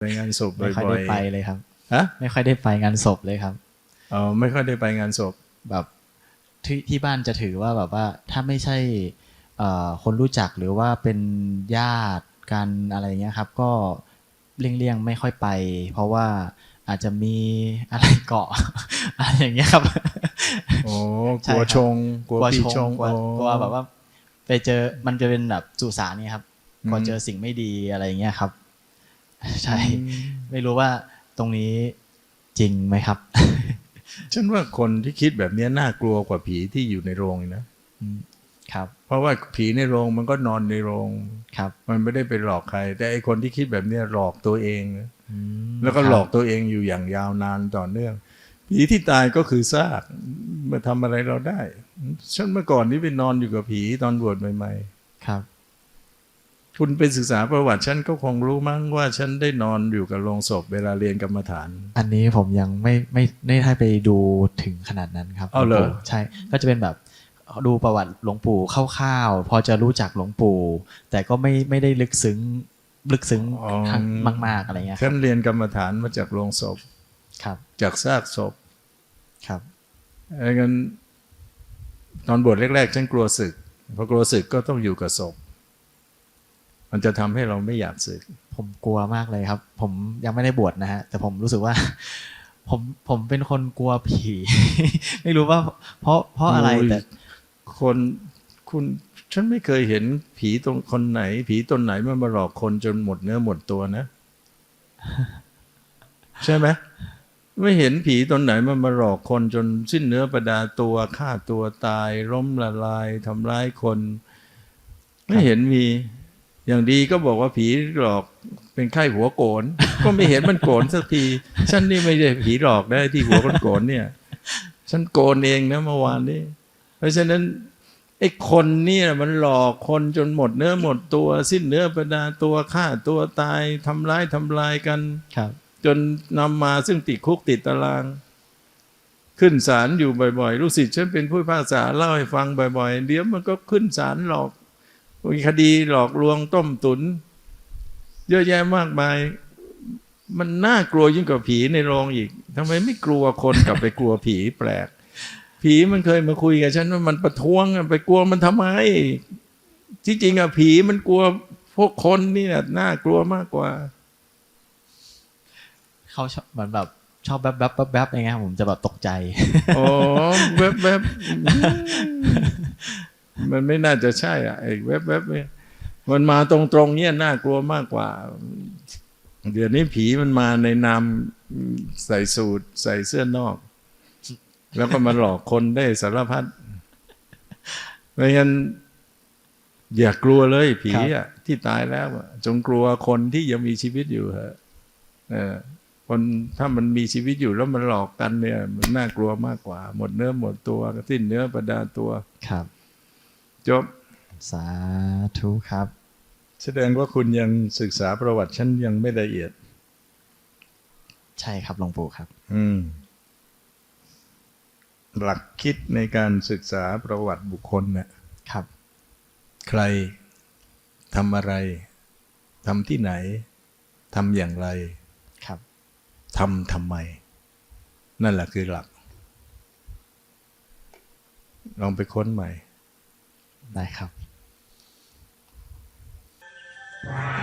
ไปงานศพบ่ไม่ค่อยอได้ยไปเลยครับ ๆฮะไม่ค่อยได้ไปงานศพเลยครับอ๋อไม่ค่อยได้ไปงานศพ แบบที่ที่บ้านจะถือว่าแบบว่าถ้าไม่ใช่เอ่อคนรู้จักหรือว่าเป็นญาติกันอะไรเงี้ยครับ ก็เลี่ยงๆไม่ค่อยไป เพราะว่าอาจจะมีอะไรเกาะ อะไรอย่างเงี้ยครับ โอ้กใช่ลัวครับชงกลัวปีชงกลัวโอ้ กลัวแบบว่า ไปเจอมันจะเป็นแบบสุสานเนี่ยครับกลัวอืมเจอสิ่งไม่ดีอะไรอย่างเงี้ยครับ ใช่อืมไม่รู้ว่าตรงนี้จริงไหมครับ ฉันว่าคนที่คิดแบบเนี้ยน่ากลัวกว่าผีที่อยู่ในโรงอีกนะอืมครับ เพราะว่าผีในโรงมันก็นอนในโรงครับ มันไม่ได้ไปหลอกใคร แต่ไอคนที่คิดแบบเนี้ยหลอกตัวเองนะอืมแล้วก็ครับหลอกตัวเองอยู่อย่างยาวนานต่อเนื่องผีที่ตายก็คือซากมาทำอะไรเราได้ ฉันเมื่อก่อนนี้ไปนอนอยู่กับผีตอนบวชใหม่ครับๆ คุณไปศึกษาประวัติฉันก็คงรู้มั้งว่าฉันได้นอนอยู่กับโรงศพเวลาเรียนกรรมฐาน อันนี้ผมยังไม่ไม่ไม่ได้ไปดูถึงขนาดนั้นครับเอาเหรอลวงปู่ใช่ก็จะเป็นแบบดูประวัติหลวงปู่คร่าวๆพอจะรู้จักหลวงปู่ แต่ก็ไม่ไม่ได้ลึกซึ้งลึกซึ้งทั้งมาก ๆอะไรเงี้ยคฉัรับนเรียนกรรมฐานมาจากโรงศพครับ จากซากศพครับไอ้งั้นตอนบวชแรกๆฉันกลัวศึกพอกลัวศึกก็ต้องอยู่กับศพ มันจะทำให้เราไม่อยากศึก ผมกลัวมากเลยครับ ผมยังไม่ได้บวชนะฮะ แต่ผมรู้สึกว่า ผมผมเป็นคนกลัวผี ไม่รู้ว่า เพราะเพราะอะไรโอ้ยแต่คนคุณฉันไม่เคยเห็นผีตรงคนไหน ผีตนไหนมันมาหลอกคนจนหมดเนื้อหมดตัวนะ ใช่ไหมไม่เห็นผีตนไหนมันมาหลอกคนจนสิ้นเนื้อประดาตัวฆ่าตัวตายล้มละลายทำร้ายคน ไม่เห็นมี อย่างดีก็บอกว่าผีหลอกเป็นไข้หัวโกน ก็ไม่เห็นมันโกนสักที ฉันนี่ไม่ได้ผีหลอกได้ที่หัวโกนๆเนี่ย ฉันโกนเองนะเมื่อวานนี้เพราะฉะนั้นไอ้คนเนี่ยมันหลอกคนจนหมดเนื้อหมดตัวสิ้นเนื้อประดาตัวฆ่าตัวตายทำร้ายทำลายกันครับจนนำมาซึ่งติดคุกติดตาราง ขึ้นศาลอยู่บ่อยๆลูกศิษย์ฉันเป็นผู้พิพากษาเล่าให้ฟังบ่อยๆเดี๋ยวมันก็ขึ้นศาลหลอกมี คดีหลอกลวงต้มตุน เยอะแยะมากมาย มันน่ากลัวยิ่งกว่าผีในโรงอีกทำไมไม่กลัวคนกลับไปกลัวผีแปลก ผีมันเคยมาคุยกับฉันว่ามันประท้วงอะไปกลัวมันทำไม ที่จริงอะผีมันกลัวพวกคนนี่แหละน่ากลัวมากกว่า เขาชอบเหมือนแบบชอบแป๊บแป๊บแป๊บแป๊บอย่างเงี้ยครับผมจะแบบตกใจ อ๋อแวบแวบ มันไม่น่าจะใช่อะไอ้แวบแวบเนี่ยมันมาตรงตรงๆเนี่ยน่ากลัวมากกว่า เดี๋ยวนี้ผีมันมาในนามใส่สูทใส่เสื้อนอก แล้วก็มาหลอกคนได้สารพัดเพราะงั้นอย่ากลัวเลยผีอะที่ตายแล้วอะจงกลัวคนที่ยังมีชีวิตอยู่เถอะเออคนถ้ามันมีชีวิตอยู่แล้วมันหลอกกันเนี่ย มันน่ากลัวมากกว่า หมดเนื้อหมดตัวสิ้นเนื้อประดาตัวครับ จบ สาธุครับ แสดงว่าคุณยังศึกษาประวัติฉันยังไม่ละเอียด ใช่ครับหลวงปู่ครับ อืม หลักคิดในการศึกษาประวัติบุคคลเนี่ยครับ ใครทำอะไรทำที่ไหนทำอย่างไรครับทำทำไม นั่นแหละคือหลัก ลองไปค้นใหม่ ได้ครับ Wow.